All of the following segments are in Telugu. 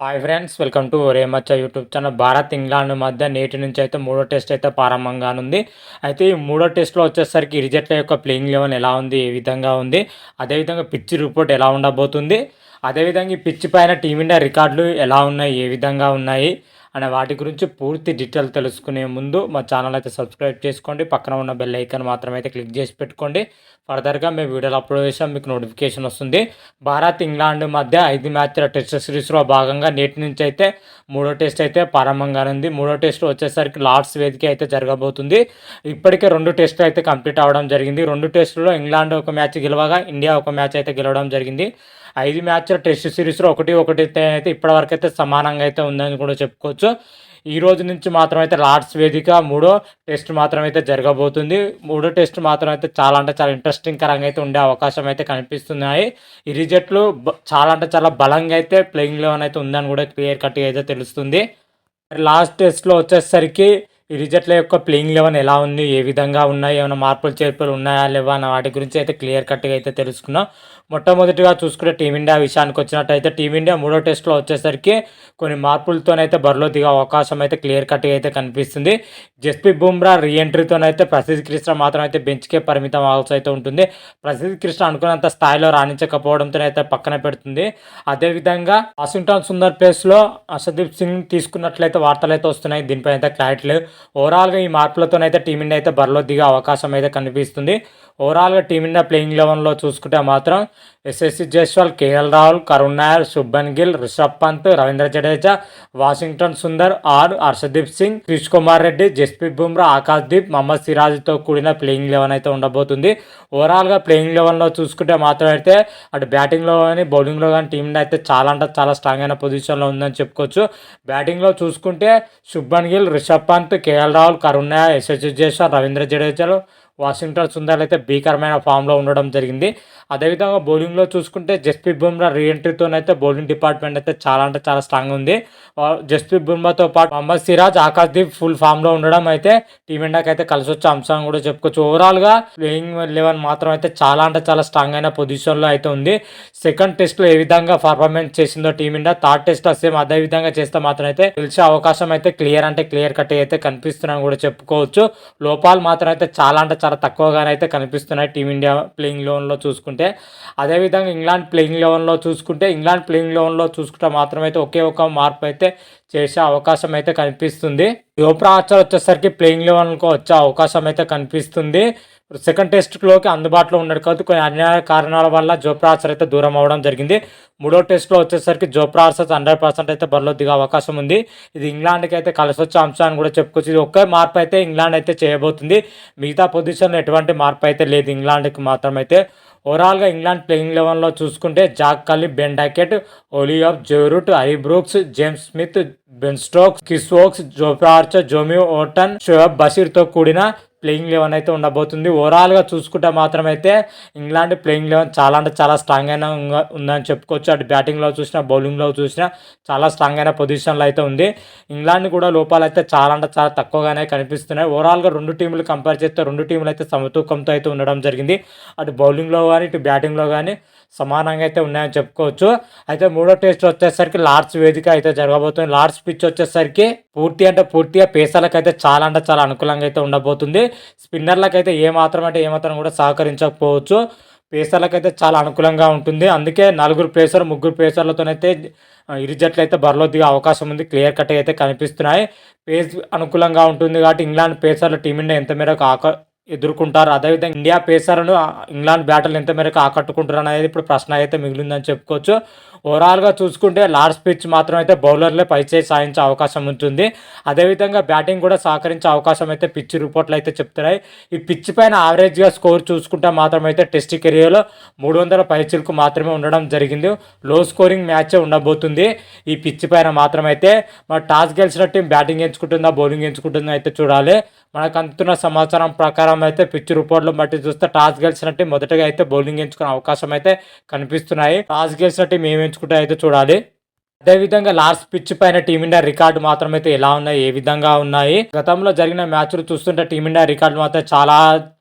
హాయ్ ఫ్రెండ్స్ వెల్కమ్ టు రేమచ్చ యూట్యూబ్ ఛానల్ భారత్ ఇంగ్లాండ్ మధ్య నేటి నుంచి అయితే మూడో టెస్ట్ అయితే ప్రారంభంగానుంది అయితే ఈ మూడో టెస్ట్లో వచ్చేసరికి ఇరిజెట్ల యొక్క ప్లేయింగ్ లెవెన్ ఎలా ఉంది ఏ విధంగా ఉంది అదేవిధంగా పిచ్ రిపోర్ట్ ఎలా ఉండబోతుంది అదేవిధంగా ఈ పిచ్ పైన టీమిండియా రికార్డులు ఎలా ఉన్నాయి ఏ విధంగా ఉన్నాయి అనే వాటి గురించి పూర్తి డీటెయిల్ తెలుసుకునే ముందు మా ఛానల్ అయితే సబ్స్క్రైబ్ చేసుకోండి. పక్కన ఉన్న బెల్ ఐకాన్ మాత్రం అయితే క్లిక్ చేసి పెట్టుకోండి. ఫర్దర్గా మేము వీడియోలు అప్లోడ్ చేసాం మీకు నోటిఫికేషన్ వస్తుంది. భారత్ ఇంగ్లాండ్ మధ్య ఐదు మ్యాచ్ల టెస్ట్ సిరీస్లో భాగంగా నేటి నుంచి అయితే మూడో టెస్ట్ అయితే ప్రారంభంగా ఉంది మూడో టెస్ట్ వచ్చేసరికి లార్డ్స్ వేదిక అయితే జరగబోతుంది. ఇప్పటికే రెండు టెస్టులు అయితే కంప్లీట్ అవ్వడం జరిగింది. రెండు టెస్టుల్లో ఇంగ్లాండ్ ఒక మ్యాచ్ గెలవగా ఇండియా ఒక మ్యాచ్ అయితే గెలవడం జరిగింది. ఐదు మ్యాచ్ల టెస్ట్ సిరీస్లో ఒకటి ఒకటి అయితే ఇప్పటివరకు అయితే సమానంగా అయితే ఉందని కూడా చెప్పుకోవచ్చు. ఈ రోజు నుంచి మాత్రం అయితే లార్డ్స్ వేదిక మూడో టెస్ట్ మాత్రం అయితే జరగబోతుంది. మూడో టెస్ట్ మాత్రం అయితే చాలా అంటే చాలా ఇంట్రెస్టింగ్ కరంగా అయితే ఉండే అవకాశం అయితే కనిపిస్తున్నాయి. ఇరు జట్లు చాలా అంటే చాలా బలంగా అయితే ప్లేయింగ్ లెవెన్ అయితే ఉందని కూడా క్లియర్ కట్గా అయితే తెలుస్తుంది. మరి లాస్ట్ టెస్ట్లో వచ్చేసరికి ఈ రిజల్ట్ల యొక్క ప్లేయింగ్ లెవెన్ ఎలా ఉంది? ఏ విధంగా ఉన్నాయి? ఏమైనా మార్పులు చేర్పులు ఉన్నాయా? లేవా? అన్న వాటి గురించి అయితే క్లియర్ కట్గా అయితే తెలుసుకున్నాం. మొట్టమొదటిగా చూసుకునే టీమిండియా విషయానికి వచ్చినట్టయితే టీమిండియా మూడో టెస్ట్లో వచ్చేసరికి కొన్ని మార్పులతోనైతే బరిలో దిగే అవకాశం అయితే క్లియర్ కట్గా అయితే కనిపిస్తుంది. జస్ప్రీత్ బుమ్రా రీఎంట్రీతోనైతే ప్రసిద్ధ్ కృష్ణ మాత్రం అయితే బెంచ్కే పరిమితం అవ్వాల్సి అయితే ఉంటుంది. ప్రసిద్ధ్ కృష్ణ అనుకున్నంత స్థాయిలో రాణించకపోవడంతో అయితే పక్కన పెడుతుంది. అదేవిధంగా వాషింగ్టన్ సుందర్ ప్లేస్లో అసదీప్ సింగ్ తీసుకున్నట్లయితే వార్తలు అయితే వస్తున్నాయి. దీనిపై అయితే క్లారిటీ లేదు. ఓవరాల్గా ఈ మార్పులతోనైతే టీమిండియా అయితే బరిలో దిగే అవకాశం అయితే కనిపిస్తుంది. ఓవరాల్గా టీమిండియా ప్లేయింగ్ లెవెన్లో చూసుకుంటే మాత్రం SSC Jaiswal KL Rahul Karun Nair Shubman Gill Rishabh Pant Ravindra Jadeja Washington Sundar R Harshdeep Singh Krish Kumar Reddy Jasprit Bumrah Akash Deep Mohammed సిరాజ్తో కూడిన ప్లేయింగ్ లెవెన్ అయితే ఉండబోతుంది. ఓవరాల్గా ప్లేయింగ్ లెవెన్లో చూసుకుంటే మాత్రం అయితే అటు బ్యాటింగ్లో కానీ బౌలింగ్లో కానీ టీం అయితే చాలా అంటే చాలా స్ట్రాంగ్ అయిన పొజిషన్లో ఉందని చెప్పుకోవచ్చు. బ్యాటింగ్లో చూసుకుంటే శుభన్ గిల్ రిషబ్ పంత్ కేఎల్ రాహుల్ కరుణ్ నాయర్ యశస్వి జైస్వాల్ రవీంద్ర జడేజాలు వాషింగ్టన్ సుందర్ అయితే భీకరమైన ఫామ్లో ఉండడం జరిగింది. అదేవిధంగా బౌలింగ్లో చూసుకుంటే జస్ప్రీత్ బుమ్రా రీఎంట్రీతోనైతే బౌలింగ్ డిపార్ట్మెంట్ అయితే చాలా అంటే చాలా స్ట్రాంగ్ ఉంది. జస్ప్రీత్ బుమ్రాతో పాటు మహమ్మద్ సిరాజ్ ఆకాశ్దీప్ ఫుల్ ఫామ్లో ఉండడం అయితే టీమిండియాకి అయితే కలిసి వచ్చే అంశం కూడా చెప్పుకోవచ్చు. ఓవరాల్గా ప్లేయింగ్ లెవెన్ మాత్రం అయితే చాలా అంటే చాలా స్ట్రాంగ్ అయిన పొజిషన్లో అయితే ఉంది. సెకండ్ టెస్ట్లో ఏ విధంగా పర్ఫార్మెన్స్ చేసిందో టీమిండియా థర్డ్ టెస్ట్ సేమ్ అదే విధంగా చేస్తే మాత్రం అయితే గెలిచే అవకాశం అయితే క్లియర్ అంటే క్లియర్ కట్ అయితే కనిపిస్తున్నాను కూడా చెప్పుకోవచ్చు. లోపాలు మాత్రం అయితే చాలా అంటే చాలా తక్కువగానే అయితే కనిపిస్తున్నాయి టీమిండియా ప్లేయింగ్ లెవెన్లో చూసుకుంటే. అదేవిధంగా ఇంగ్లాండ్ ప్లేయింగ్ లెవెన్లో చూసుకుంటే ఇంగ్లాండ్ ప్లేయింగ్ లెవెన్లో చూసుకుంటే మాత్రం అయితే ఒకే ఒక మార్పు అయితే చేసే అవకాశం అయితే కనిపిస్తుంది. యోప్రా ఆచార్ వచ్చేసరికి ప్లేయింగ్ లెవెన్కి వచ్చే అవకాశం అయితే కనిపిస్తుంది. సెకండ్ టెస్ట్లోకి అందుబాటులో ఉన్నాడు కాబట్టి కొన్ని అన్యాయ కారణాల వల్ల జోప్రా అయితే దూరం అవ్వడం జరిగింది. మూడో టెస్ట్లో వచ్చేసరికి జోప్రాసర్ హండ్రెడ్ పర్సెంట్ అయితే బరిలో దిగే అవకాశం ఉంది. ఇది ఇంగ్లాండ్కి అయితే కలిసి వచ్చే అంశాన్ని కూడా చెప్పుకోవచ్చు. ఇది ఒక్కే మార్పు అయితే ఇంగ్లాండ్ అయితే చేయబోతుంది. మిగతా పొజిషన్లో ఎటువంటి మార్పు అయితే లేదు ఇంగ్లాండ్కి మాత్రం అయితే ఓవరాల్గా ఇంగ్లాండ్ ప్లేయింగ్ లెవెన్లో చూసుకుంటే Jack Crawley Ben Duckett of Joe Root Harry Brooks James Smith Ben Stokes Chris Woakes Jofra Archer జోమి vote on Shoaib బషీర్తో కూడిన ప్లేయింగ్ లెవెన్ అయితే ఉండబోతుంది. ఓవరాల్గా చూసుకుంటే మాత్రం అయితే ఇంగ్లాండ్ ప్లేయింగ్ లెవెన్ చాలా అంటే చాలా స్ట్రాంగ్ అయిన ఉందని చెప్పుకోవచ్చు. అటు బ్యాటింగ్లో చూసినా బౌలింగ్లో చూసినా చాలా స్ట్రాంగ్ అయిన పొజిషన్లో అయితే ఉంది. ఇంగ్లాండ్ కూడా లోపాలు అయితే చాలా అంటే చాలా తక్కువగానే కనిపిస్తున్నాయి. ఓవరాల్గా రెండు టీంలు కంపేర్ చేస్తే రెండు టీంలు అయితే సమతూకంతో అయితే ఉండడం జరిగింది. అటు బౌలింగ్లో కానీ ఇటు బ్యాటింగ్లో కానీ సమానంగా అయితే ఉన్నాయని చెప్పుకోవచ్చు. అయితే మూడో టెస్ట్ వచ్చేసరికి లార్డ్స్ వేదిక అయితే జరగబోతుంది. లార్డ్స్ పిచ్ వచ్చేసరికి పూర్తి అంటే పూర్తిగా పేసర్లకు అయితే చాలా అంటే చాలా అనుకూలంగా అయితే ఉండబోతుంది. స్పిన్నర్లకు అయితే ఏ మాత్రం అంటే ఏమాత్రం కూడా సహకరించకపోవచ్చు. పేసర్లకు అయితే చాలా అనుకూలంగా ఉంటుంది. అందుకే నలుగురు పేసర్ ముగ్గురు పేసర్లతోనైతే ఇరు జట్లు అయితే బరిలో దిగే అవకాశం ఉంది. క్లియర్ కట్ అయితే కనిపిస్తున్నాయి. పేస్ అనుకూలంగా ఉంటుంది కాబట్టి ఇంగ్లాండ్ పేసర్లు టీమిండియా ఎంత మేరకు ఆక ఎదుర్కొంటారు. అదేవిధంగా ఇండియా పేసర్ను ఇంగ్లాండ్ బ్యాటర్లు ఎంత మేరకు ఆకట్టుకుంటారు అనేది ఇప్పుడు ప్రశ్న అయితే మిగిలిందని చెప్పుకోవచ్చు. ఓవరాల్గా చూసుకుంటే లార్జ్ పిచ్ మాత్రం అయితే బౌలర్లే పైచే సాధించే అవకాశం ఉంటుంది. అదేవిధంగా బ్యాటింగ్ కూడా సహకరించే అవకాశం అయితే పిచ్ రిపోర్ట్లు అయితే చెప్తున్నాయి. ఈ పిచ్ పైన యావరేజ్గా స్కోర్ చూసుకుంటే మాత్రం అయితే టెస్ట్ కెరియర్లో మూడు వందల పైచిలకు మాత్రమే ఉండడం జరిగింది. లో స్కోరింగ్ మ్యాచే ఉండబోతుంది. ఈ పిచ్ పైన మాత్రం అయితే మరి టాస్ గెలిచిన టీం బ్యాటింగ్ ఎంచుకుంటుందా బౌలింగ్ ఎంచుకుంటుందా అయితే చూడాలి. మనకు అందుతున్న సమాచారం ప్రకారం అయితే పిచ్ రిపోర్ట్లు బట్టి చూస్తే టాస్ గెలిచిన టీం మొదటగా అయితే బౌలింగ్ ఎంచుకునే అవకాశం అయితే కనిపిస్తున్నాయి. టాస్ గెలిచిన టీం ఏమి ఎంచుకుంటే అయితే చూడాలి. అదేవిధంగా లాస్ట్ పిచ్ పైన టీమిండియా రికార్డు మాత్రం అయితే ఎలా ఉన్నాయి? ఏ విధంగా ఉన్నాయి? గతంలో జరిగిన మ్యాచ్లు చూస్తుంటే టీమిండియా రికార్డు మాత్రం చాలా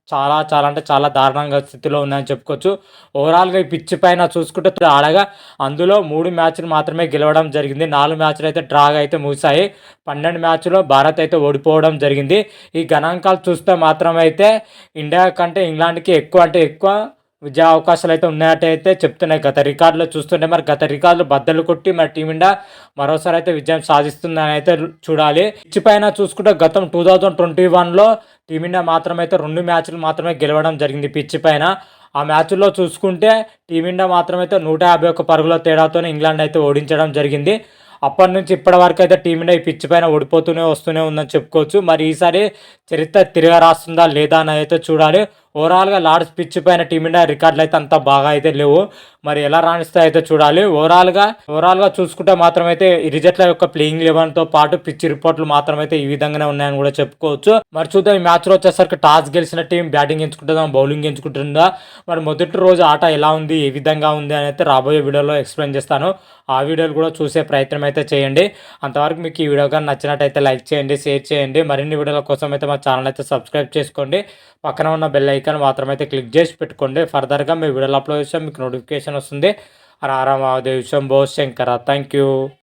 చాలా చాలా అంటే చాలా దారుణంగా స్థితిలో ఉందని చెప్పుకోవచ్చు. ఓవరాల్గా ఈ పిచ్చి పైన చూసుకుంటే ఆడగా అందులో మూడు మ్యాచ్లు మాత్రమే గెలవడం జరిగింది. నాలుగు మ్యాచ్లు అయితే డ్రాగా అయితే ముగిశాయి. పన్నెండు మ్యాచ్లో భారత్ అయితే ఓడిపోవడం జరిగింది. ఈ గణాంకాలు చూస్తే మాత్రం అయితే ఇండియా కంటే ఇంగ్లాండ్కి ఎక్కువ అంటే ఎక్కువ విజయ అవకాశాలు అయితే ఉన్నట్టయితే చెప్తున్నాయి. గత రికార్డులో చూస్తుంటే మరి గత రికార్డులు బద్దలు కొట్టి మరి టీమిండియా మరోసారి అయితే విజయం సాధిస్తుందని అయితే చూడాలి. పిచ్చి పైన చూసుకుంటే గతం టూ థౌజండ్ ట్వంటీ వన్లో టీమిండియా మాత్రమైతే రెండు మ్యాచ్లు మాత్రమే గెలవడం జరిగింది పిచ్చి పైన. ఆ మ్యాచ్లో చూసుకుంటే టీమిండియా మాత్రమైతే నూట యాభై ఒక్క పరుగుల తేడాతో ఇంగ్లాండ్ అయితే ఓడించడం జరిగింది. అప్పటి నుంచి ఇప్పటి వరకు అయితే టీమిండియా ఈ పిచ్ పైన ఓడిపోతూనే వస్తూనే ఉందని చెప్పుకోవచ్చు. మరి ఈసారి చరిత్ర తిరగ రాస్తుందా లేదా అని అయితే చూడాలి. ఓవరాల్గా లార్డ్స్ పిచ్ పైన టీమిండియా రికార్డులు అయితే అంత బాగా అయితే లేవు. మరి ఎలా రాణిస్తాయి అయితే చూడాలి. ఓవరాల్గా ఓవరాల్గా చూసుకుంటే మాత్రం అయితే రిజట్ల యొక్క ప్లేయింగ్ లెవెన్తో పాటు పిచ్ రిపోర్ట్లు మాత్రం అయితే ఈ విధంగానే ఉన్నాయని కూడా చెప్పుకోవచ్చు. మరి చూద్దాం ఈ మ్యాచ్లో వచ్చేసరికి టాస్ గెలిచిన టీం బ్యాటింగ్ ఎంచుకుంటుందా బౌలింగ్ ఎంచుకుంటుందా? మరి మొదటి రోజు ఆట ఎలా ఉంది ఏ విధంగా ఉంది అని అయితే రాబోయే వీడియోలో ఎక్స్ప్లెయిన్ చేస్తాను. ఆ వీడియోలు కూడా చూసే ప్రయత్నం అయితే చేయండి. అంతవరకు మీకు ఈ వీడియో కానీ నచ్చినట్టయితే లైక్ చేయండి షేర్ చేయండి. మరిన్ని వీడియోల కోసం అయితే మా ఛానల్ అయితే సబ్స్క్రైబ్ చేసుకోండి. పక్కన ఉన్న బెల్ ఐకాన్ మాత్రం అయితే క్లిక్ చేసి పెట్టుకోండి. ఫర్దర్గా మీ వీడియోలు అప్లోడ్ చేస్తే మీకు నోటిఫికేషన్ వస్తుంది. రారా మహాదేవ్ శంభో శంకర. Thank you